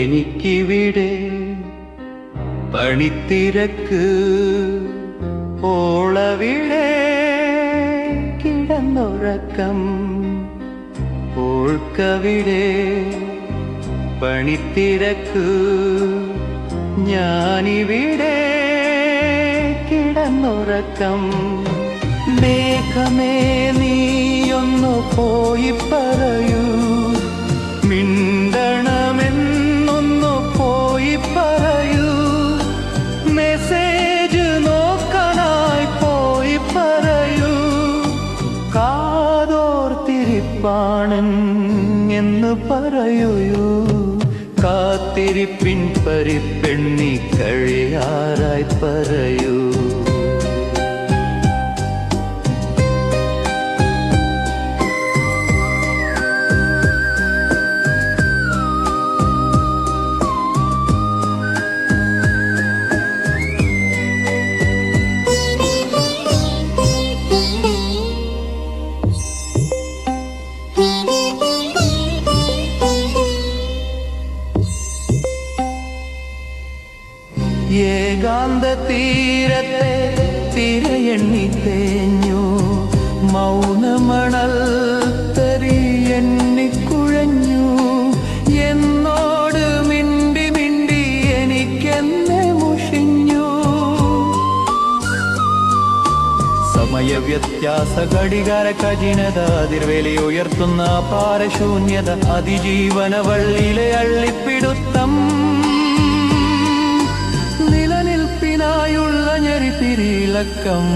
എനിക്കിവിടെ പണിത്തിരക്ക് ഓളവിടെ കിടന്നുറക്കം. ഓൾക്കവിടെ പണിത്തിരക്ക് ഞാനിവിടെ കിടന്നുറക്കം. മേഘമേ നീയൊന്നു പോയി കാതോർത്തിരിപ്പാണൻ എന്ന് പറയൂ കാത്തിരിപ്പിൻ പരിപ്പെണ്ണി കഴിയാറായി പറയൂ ഏകാന്ത തീരത്തെ തിരയെണ്ണി തേഞ്ഞു. മൗനമണൽ തരി എണ്ണിക്കുഴഞ്ഞു എന്നോട് മിണ്ടി മിണ്ടി എനിക്കെന്നെ മുഷിഞ്ഞു. സമയവ്യത്യാസ ഘടികാര കഠിനത അതിർവേലി ഉയർത്തുന്ന പാരശൂന്യത അതിജീവന വള്ളിയിലെ അള്ളിപ്പിടുത്തം திரிலக்கம்